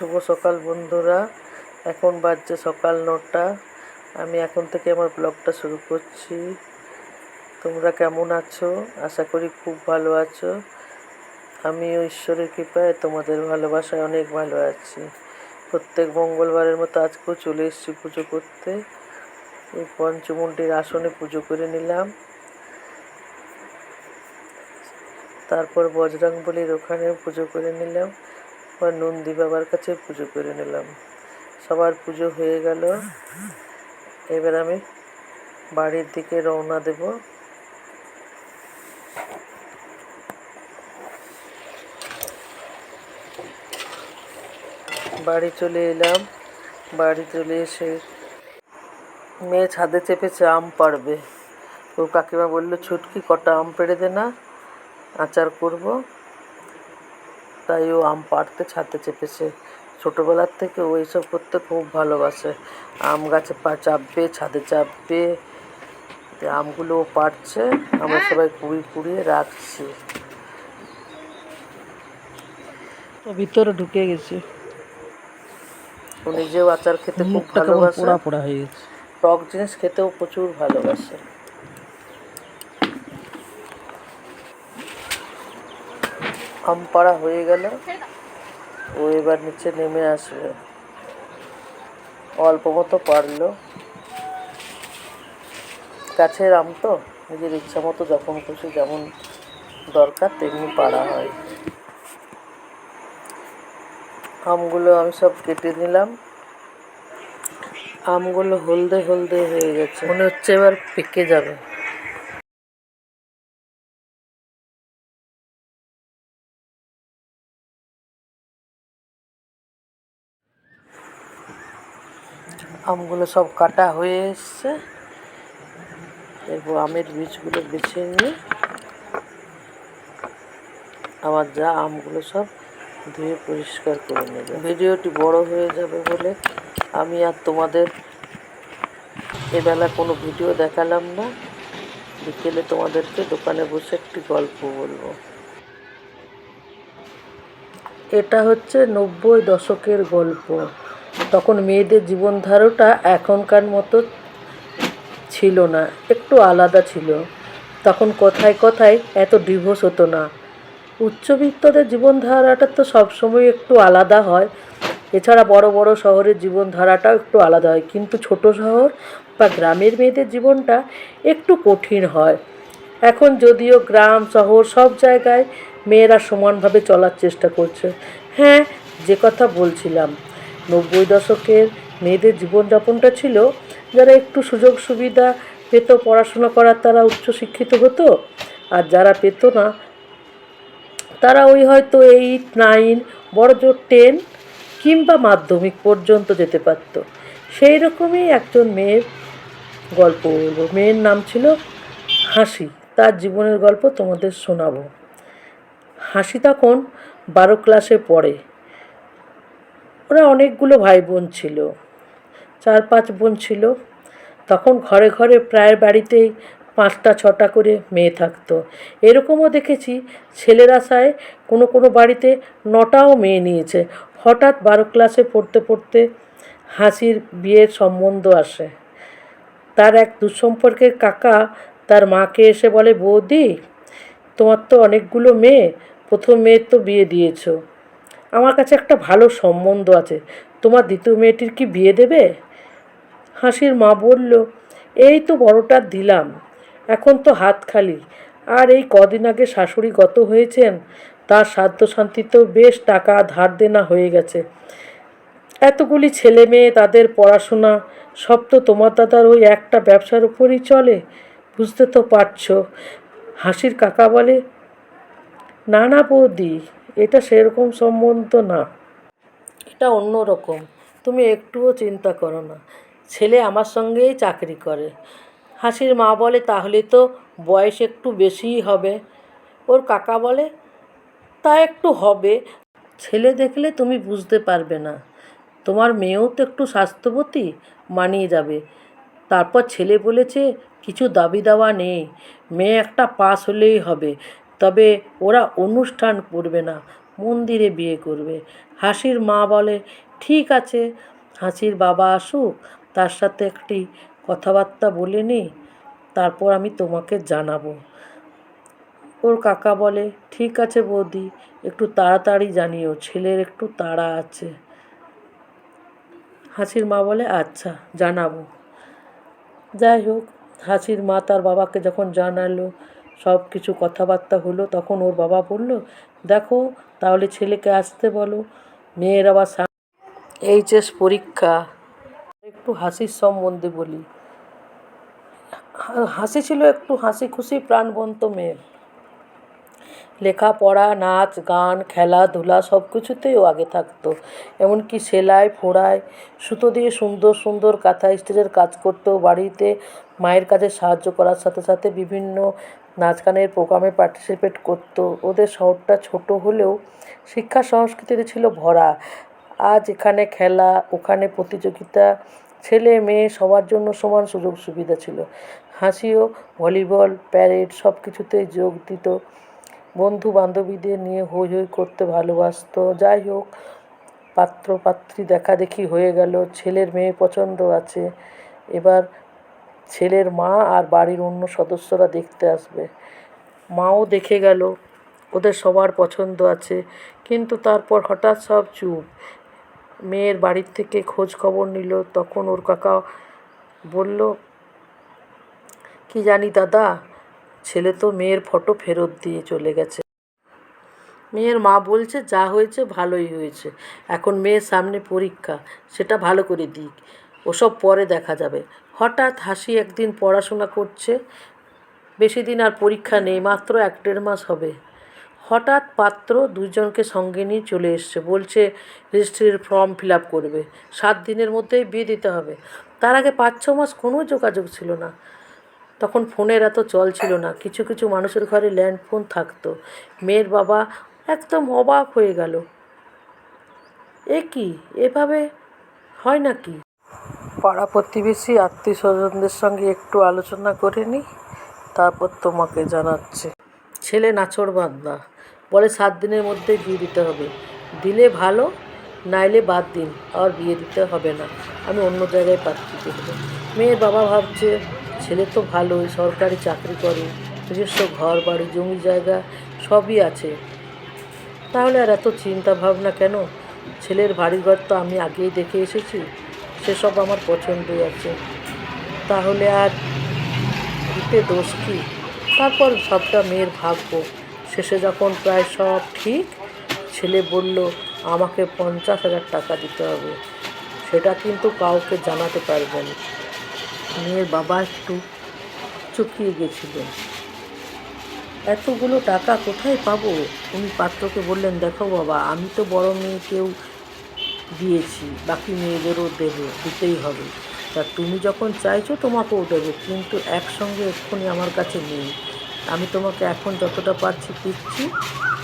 শুভ সকাল, বন্ধুরা। এখন বাজছে সকাল নটা। আমি এখন থেকে আমার ব্লগটা শুরু করছি। তোমরা কেমন আছো? আশা করি খুব ভালো আছো। আমিও ঈশ্বরের কৃপায় তোমাদের ভালোবাসায় অনেক ভালো আছি। প্রত্যেক মঙ্গলবারের মতো আজকেও চলে এসেছি পুজো করতে। এই পঞ্চমুণ্ডির আসনে পুজো করে নিলাম। তারপর বজরংবলির ওখানে পুজো করে নিলাম। আবার নন্দী বাবার কাছে পুজো করে নিলাম। সবার পুজো হয়ে গেল। এবার আমি বাড়ির দিকে রওনা দেব। বাড়ি চলে এলাম। বাড়ি চলে এসে মেয়ে ছাদে চেপেছে, আম পাড়বে। ও কাকিমা বলল, ছুটকি, কটা আম পেড়ে দে না, আচার করব। তাই ও আম পাড়তে ছাদে চেপেছে। ছোটোবেলার থেকে ও এইসব করতে খুব ভালোবাসে। আম গাছে পা চাপবে ছাদে চাপবে। আমগুলো ও পাড়ছে আমরা সবাই কুড়িয়ে কুড়িয়ে রাখছি। ও ভিতরে ঢুকে গেছে। ও নিজেও আচার খেতে খুব ভালোবাসে। পোড়া পোড়া হয়ে গেছে। টক জিনিস খেতেও প্রচুর ভালোবাসে। আম পাড়া হয়ে গেল। ও এবার নিচে নেমে আসবে। অল্প মতো পারল। গাছের আম তো, নিজের ইচ্ছা মতো যখন খুশি যেমন দরকার তেমনি পাড়া হয়। আমগুলো আমি সব কেটে নিলাম। আমগুলো হলদে হলদে হয়ে গেছে। মনে হচ্ছে এবার পেকে যাবে। আমগুলো সব কাটা হয়ে এসছে। এরপর আমের বীজগুলো বেছে নিয়ে আমার যা আমগুলো সব ধুয়ে পরিষ্কার করে নেবে। ভিডিওটি বড় হয়ে যাবে বলে আমি আর তোমাদের এবেলা কোনো ভিডিও দেখালাম না। বিকেলে তোমাদেরকে দোকানে বসে একটি গল্প বলব। এটা হচ্ছে নব্বই দশকের গল্প। তখন মেয়েদের জীবনধারাটা এখনকার মতো ছিল না, একটু আলাদা ছিল। তখন কথায় কথায় এত ডিভোর্স হতো না। উচ্চবিত্তদের জীবনধারাটা তো সবসময় একটু আলাদা হয়। এছাড়া বড় বড় শহরের জীবনধারাটাও একটু আলাদা হয়। কিন্তু ছোট শহর বা গ্রামের মেয়েদের জীবনটা একটু কঠিন হয়। এখন যদিও গ্রাম, শহর সব জায়গায় মেয়েরা সমানভাবে চলার চেষ্টা করছে। হ্যাঁ যে কথা বলছিলাম। নব্বই দশকের মেয়েদের জীবনযাপনটা ছিল, যারা একটু সুযোগ সুবিধা পেত, পড়াশোনা করার তারা উচ্চশিক্ষিত হতো, আর যারা পেত না, তারা ওই হয়তো এইট নাইন বড় জোর টেন কিংবা মাধ্যমিক পর্যন্ত যেতে পারত। সেই রকমই একজন মেয়ের গল্প বলব। মেয়ের নাম ছিল হাসি। তার জীবনের গল্প তোমাদের শোনাবো। হাসি তখন বারো ক্লাসে পড়ে। ওরা অনেকগুলো ভাই বোন ছিল। চার পাঁচ বোন ছিল। তখন ঘরে ঘরে প্রায় বাড়িতেই পাঁচটা, ছটা করে মেয়ে থাকতো। এরকমও দেখেছি ছেলের আশায় কোনো কোনো বাড়িতে নটাও মেয়ে নিয়েছে। হঠাৎ বারো ক্লাসে পড়তে পড়তে হাসির বিয়ের সম্বন্ধ আসে। তার এক দুঃসম্পর্কের কাকা তার মাকে এসে বলে, বৌদি, তোমার তো অনেকগুলো মেয়ে, প্রথম মেয়ের তো বিয়ে দিয়েছ। আমার কাছে একটা ভালো সম্বন্ধ আছে। তোমার দ্বিতীয় মেয়েটির কি বিয়ে দেবে? হাসির মা বলল, এই তো বড়টা দিলাম, এখন তো হাত খালি। আর এই কদিন আগে শাশুড়ি গত হয়েছেন, তার সাধ্য শান্তিতেও বেশ টাকা ধার দেনা হয়ে গেছে। এতগুলি ছেলে মেয়ে, তাদের পড়াশোনা, সব তো তোমার দাদার ওই একটা ব্যবসার উপরই চলে, বুঝতে তো পারছ। হাসির কাকা বলে, না না বৌদি এটা সেরকম সম্বন্ধ না। এটা অন্য রকম তুমি একটুও চিন্তা করো না। ছেলে আমার সঙ্গেই চাকরি করে। হাসির মা বলে, তাহলে তো বয়স একটু বেশিই হবে। ওর কাকা বলে, তা একটু হবে। ছেলে দেখলে তুমি বুঝতে পারবে না। তোমার মেয়েও তো একটু স্বাস্থ্যবতী, মানিয়ে যাবে। তারপর ছেলে বলেছে, কিছু দাবি দাওয়া নেই। মেয়ে একটা পাস হলেই হবে। তবে ওরা অনুষ্ঠান করবে না, মন্দিরে বিয়ে করবে। হাসির মা বলে, ঠিক আছে, হাসির বাবা আসুক, তার সাথে একটি কথাবার্তা বলে নিই, তারপর আমি তোমাকে জানাব। ওর কাকা বলে, ঠিক আছে বৌদি, একটু তাড়াতাড়ি জানিও, ছেলের একটু তাড়া আছে। হাসির মা বলে আচ্ছা জানাব। যাই হোক, হাসির মা তার বাবাকে যখন জানালো সব কিছু কথাবার্তা হলো, তখন ওর বাবা বলল, দেখো, তাহলে ছেলেকে আসতে বলো। মেয়ের আবার এইচএস পরীক্ষা। একটু হাসির সম্বন্ধে বলি। হাসি ছিল একটু হাসি খুশি প্রাণবন্ত মেয়ে লেখাপড়া, নাচ, গান খেলাধুলা সব কিছুতেই ও আগে থাকতো। এমনকি সেলাই, ফোড়াই, সুতো দিয়ে সুন্দর সুন্দর কাঁথা স্টিচের কাজ করতো বাড়িতে মায়ের কাজে সাহায্য করার সাথে সাথে বিভিন্ন নাচ গানের প্রোগ্রামে পার্টিসিপেট করতো। ওদের শহরটা ছোট হলেও শিক্ষা সংস্কৃতিতে ছিল ভরা। আজ এখানে খেলা, ওখানে প্রতিযোগিতা, ছেলে মেয়ে সবার জন্য সমান সুযোগ সুবিধা ছিল। হাসিও, ভলিবল প্যারেড সব কিছুতেই যোগ দিত। বন্ধু বান্ধবীদের নিয়ে হই হই করতে ভালোবাসতো। যাই হোক পাত্র পাত্রী দেখাদেখি হয়ে গেল। ছেলের মেয়ে পছন্দ আছে। এবার ছেলের মা আর বাড়ির অন্য সদস্যরা দেখতে আসবে। মাও দেখে গেল, ওদের সবার পছন্দ আছে। কিন্তু তারপর হঠাৎ সব চুপ। মেয়ের বাড়ির থেকে খোঁজ খবর নিল। তখন ওর কাকা বলল, কি জানি দাদা ছেলে তো মেয়ের ফটো ফেরত দিয়ে চলে গেছে। মেয়ের মা বলছে, যা হয়েছে ভালোই হয়েছে। এখন মেয়ের সামনে পরীক্ষা, সেটা ভালো করে দিক। ওসব পরে দেখা যাবে। হঠাৎ হাসি একদিন পড়াশোনা করছে। বেশি দিন আর পরীক্ষা নেই, মাত্র এক দেড় মাস হবে। হঠাৎ পাত্র দুজনকে সঙ্গে নিয়ে চলে এসছে। বলছে রেজিস্ট্রির ফর্ম ফিল আপ করবে। সাত দিনের মধ্যেই বিয়ে দিতে হবে। তার আগে পাঁচ ছ মাস কোনো যোগাযোগ ছিল না। তখন ফোনের এত চল ছিল না। কিছু কিছু মানুষের ঘরে ল্যান্ড ফোন থাকতো। মেয়ের বাবা একদম অবাক হয়ে গেল। এ কি? এভাবে হয় নাকি? পাড়া প্রতিবেশী আত্মীয় স্বজনদের সঙ্গে একটু আলোচনা করে নিই তারপর তোমাকে জানাচ্ছে। ছেলে নাচড় বান্দা বলে সাত দিনের মধ্যে বিয়ে দিতে হবে। দিলে ভালো, নাইলে বাদ দিন। আর বিয়ে দিতে হবে না। আমি অন্য জায়গায় পাত্রী দেখব মেয়ের বাবা ভাবছে ছেলে তো ভালোই, সরকারি চাকরি করে, নিজস্ব ঘর বাড়ি, জমি জায়গা সবই আছে। তাহলে আর এত চিন্তা ভাবনা কেন? ছেলের বাড়িঘর তো আমি আগেই দেখে এসেছি, সেসব আমার পছন্দই আছে। তাহলে আর দিতে দোষ কী? তারপর সবটা মেয়ের ভাগ্য। শেষে যখন প্রায় সব ঠিক, ছেলে বলল, আমাকে পঞ্চাশ হাজার টাকা দিতে হবে। সেটা কিন্তু কাউকে জানাতে পারবেন। মেয়ের বাবা একটু চুকিয়ে গেছিলেন এতগুলো টাকা কোথায় পাবো? উনি পাত্রকে বললেন, দেখো বাবা, আমি তো বড় মেয়েকেও দিয়েছি, বাকি মেয়েদেরও দেবো, দিতেই হবে। তা তুমি যখন চাইছো তোমাকেও দেবো, কিন্তু একসঙ্গে এক্ষুনি আমার কাছে নেই। আমি তোমাকে এখন যতটা পারছি দিচ্ছি,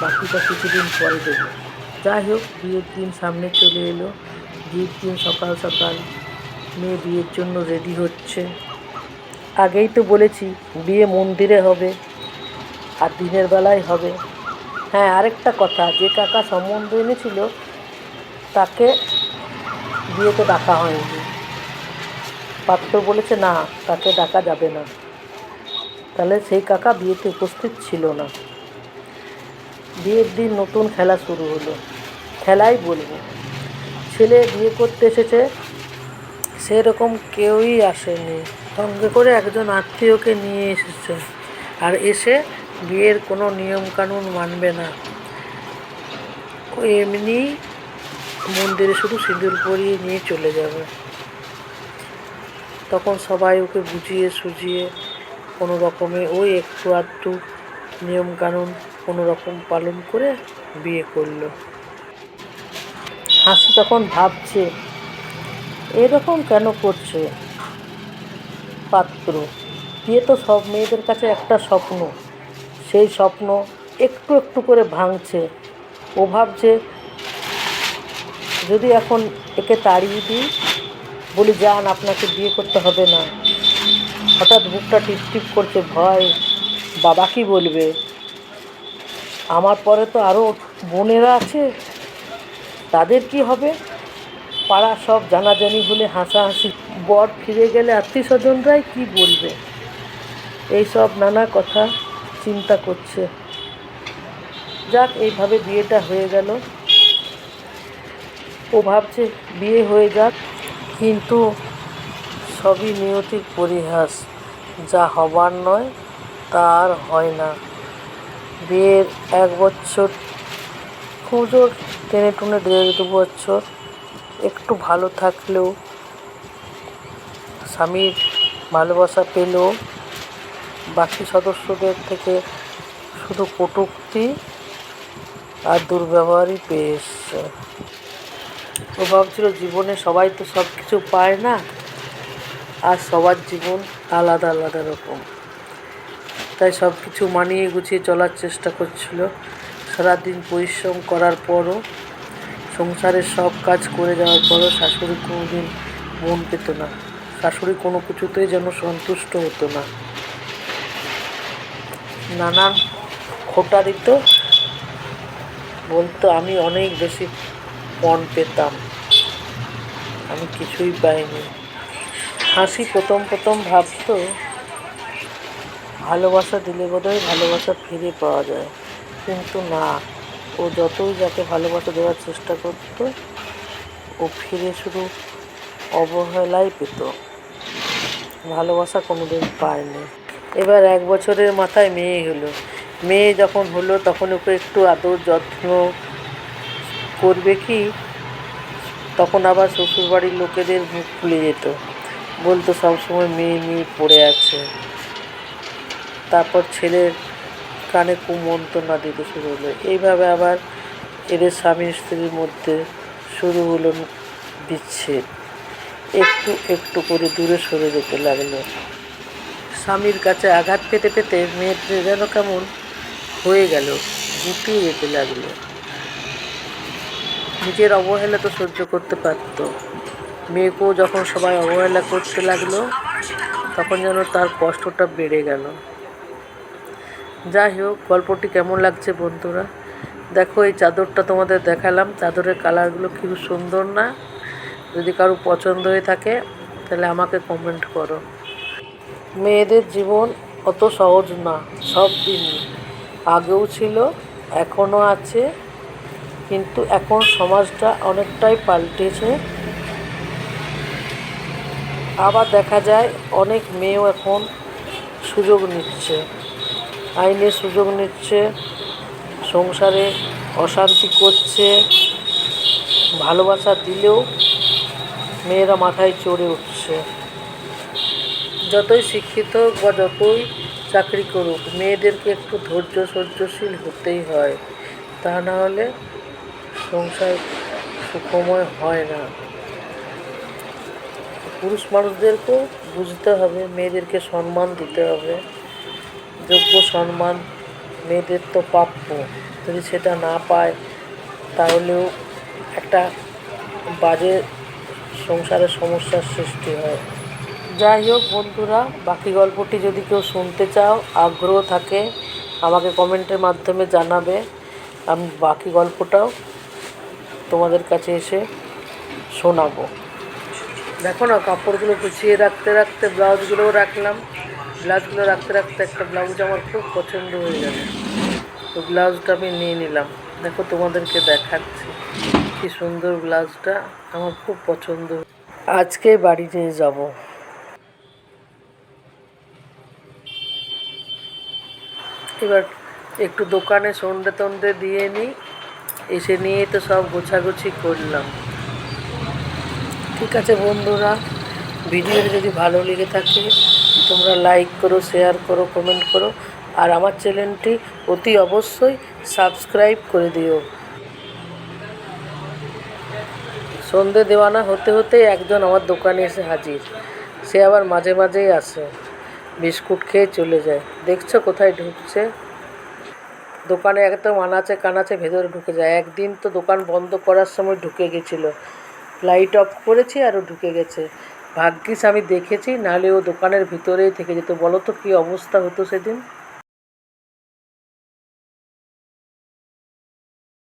বাকিটা কিছুদিন পরে দেবো। যাই হোক, বিয়ের দিন সামনে চলে এলো। বিয়ের দিন সকাল সকাল মেয়ে বিয়ের জন্য রেডি হচ্ছে। আগেই তো বলেছি, বিয়ে মন্দিরে হবে, আর দিনের বেলায় হবে। হ্যাঁ আরেকটা কথা, যে কাকা সম্বন্ধ এনেছিল, তাকে বিয়েতে ডাকা হয়নি। পাত্র বলেছে, না, তাকে ডাকা যাবে না। তাহলে সেই কাকা বিয়েতে উপস্থিত ছিল না। বিয়ের দিন নতুন খেলা শুরু হলো। খেলাই বলব। ছেলে বিয়ে করতে এসেছে সেরকম কেউই আসেনি। সঙ্গে করে একজন আত্মীয়কে নিয়ে এসেছে আর এসে বিয়ের কোনো নিয়মকানুন মানবে না। এমনি মন্দিরে শুধু সিঁদুর পরিয়ে নিয়ে চলে যাবে। তখন সবাই ওকে বুঝিয়ে সুঝিয়ে কোনো রকমে ওই একটু আধটু নিয়মকানুন কোনো রকম পালন করে বিয়ে করল। হাসি তখন ভাবছে এরকম কেন করছে? পাত্র বিয়ে তো সব মেয়েদের কাছে একটা স্বপ্ন। সেই স্বপ্ন একটু একটু করে ভাঙছে। ও ভাবছে, যদি এখন একে তাড়িয়ে দিই, বলি, যান, আপনাকে বিয়ে করতে হবে না। হঠাৎ বুকটা টিপ টিপ করছে, ভয়, বাবা কি বলবে? আমার পরে তো আরও বোনেরা আছে। তাদের কি হবে? পাড়া সব জানাজানি হলে হাসাহাসি। বর ফিরে গেলে আত্মীয় স্বজনরাই কী বলবে? এইসব নানা কথা চিন্তা করছে। যাক, এইভাবে বিয়েটা হয়ে গেল। ও ভাবছে বিয়ে হয়ে যাক, কিন্তু সবই নিয়তির পরিহাস। যা হবার নয়, তা আর হয় না। বিয়ের এক বছর খুব জোর টেনে টুনে দেড় দু বছর একটু ভালো থাকলেও, স্বামীর ভালোবাসা পেলেও, বাকি সদস্যদের থেকে শুধু কটূক্তি আর দুর্ব্যবহারই পেয়ে ও ভাবছিল জীবনে সবাই তো সব কিছু পায় না, আর সবার জীবন আলাদা আলাদা রকম। তাই সব কিছু মানিয়ে গুছিয়ে চলার চেষ্টা করছিল। সারাদিন পরিশ্রম করার পরও সংসারের সব কাজ করে যাওয়ার পরও শাশুড়ি কোনোদিন মন পেত না। শাশুড়ি কোনো কিছুতেই যেন সন্তুষ্ট হতো না। নানান খোটা দিত বলতো, আমি অনেক বেশি পণ পেতাম। আমি কিছুই পাইনি। হাসি প্রথম প্রথম ভাবতো, ভালোবাসা দিলে বোধহয় ভালোবাসা ফিরে পাওয়া যায়। কিন্তু না ও যতই যাকে ভালোবাসা দেওয়ার চেষ্টা করত, ও ফিরে শুধু অবহেলাই পেত। ভালোবাসা কোনোদিন পায়নি। এবার এক বছরের মাথায় মেয়ে হলো। মেয়ে যখন হলো, তখন ওকে একটু আদর যত্ন করবে কি? তখন আবার শ্বশুরবাড়ির লোকেদের মুখ ফুলে যেত। বলতো সবসময় মেয়ে মেয়ে পড়ে আছে। তারপর ছেলের কানে কুমন্ত্রণা দিতে শুরু হলো। এইভাবে আবার এদের স্বামী স্ত্রীর মধ্যে শুরু হলো বিচ্ছেদ। একটু একটু করে দূরে সরে যেতে লাগল। স্বামীর কাছে আঘাত পেতে পেতে মেয়েদের যেন কেমন হয়ে গেল, গুটিয়ে যেতে লাগল। নিজের অবহেলা তো সহ্য করতে পারত। মেয়েকেও যখন সবাই অবহেলা করতে লাগল, তখন যেন তার কষ্টটা বেড়ে গেল। যাই হোক গল্পটি কেমন লাগছে বন্ধুরা? দেখো, এই চাদরটা তোমাদের দেখালাম। চাদরের কালারগুলো খুব সুন্দর না? যদি কারও পছন্দ হয়ে থাকে, তাহলে আমাকে কমেন্ট করো। মেয়েদের জীবন অত সহজ না, সব দিনই আগেও ছিল, এখনও আছে, কিন্তু এখন সমাজটা অনেকটাই পাল্টেছে। আবার দেখা যায়, অনেক মেয়েও এখন সুযোগ নিচ্ছে। আইনের সুযোগ নিচ্ছে, সংসারে অশান্তি করছে, ভালোবাসা দিলেও মেয়েরা মাথায় চড়ে উঠছে। যতই শিক্ষিত হোক বা যতই চাকরি করুক, মেয়েদেরকে একটু ধৈর্য সহ্যশীল হতেই হয়। তা না হলে সংসার সুখময় হয় না। পুরুষ মানুষদেরকেও বুঝতে হবে, মেয়েদেরকে সম্মান দিতে হবে। যোগ্য সম্মান মেয়েদের তো প্রাপ্য। যদি সেটা না পায়, তাহলেও একটা বাজে সংসারের সমস্যার সৃষ্টি হয়। যাই হোক বন্ধুরা, বাকি গল্পটি যদি কেউ শুনতে চাও, আগ্রহ থাকে, আমাকে কমেন্টের মাধ্যমে জানাবে। আমি বাকি গল্পটাও তোমাদের কাছে এসে শোনাবো। দেখো না, কাপড়গুলো গুছিয়ে রাখতে রাখতে, ব্লাউজগুলোও রাখলাম। ব্লাউজগুলো রাখতে রাখতে একটা ব্লাউজ আমার খুব পছন্দ হয়ে গেল। তো ব্লাউজটা আমি নিয়ে নিলাম। দেখো তোমাদেরকে দেখাচ্ছি কি সুন্দর ব্লাউজটা, আমার খুব পছন্দ। আজকে বাড়ি নিয়ে যাব। এবার একটু দোকানে সন্ধে টন্ধে দিয়ে নিই, এসে নিয়ে তো সব গোছাগুছি করলাম। ঠিক আছে বন্ধুরা, ভিডিওটি যদি ভালো লেগে থাকে তোমরা লাইক করো শেয়ার করো কমেন্ট করো, আর আমার চ্যানেলটি অতি অবশ্যই সাবস্ক্রাইব করে দিও। সন্ধে দেওয়ানা হতে হতে একজন আমার দোকানে এসে হাজির। সে আবার মাঝে মাঝেই আসে, বিস্কুট খেয়ে চলে যায়। দেখছ কোথায় ঢুকছে? দোকানে একদম আনাচে কানাচে ভেতরে ঢুকে যায়। একদিন তো দোকান বন্ধ করার সময় ঢুকে গেছিল। লাইট অফ করেছি আরও ঢুকে গেছে। ভাগ্যিস আমি দেখেছি, নাহলে ও দোকানের ভিতরেই থেকে যেত। বলো তো কী অবস্থা হতো সেদিন?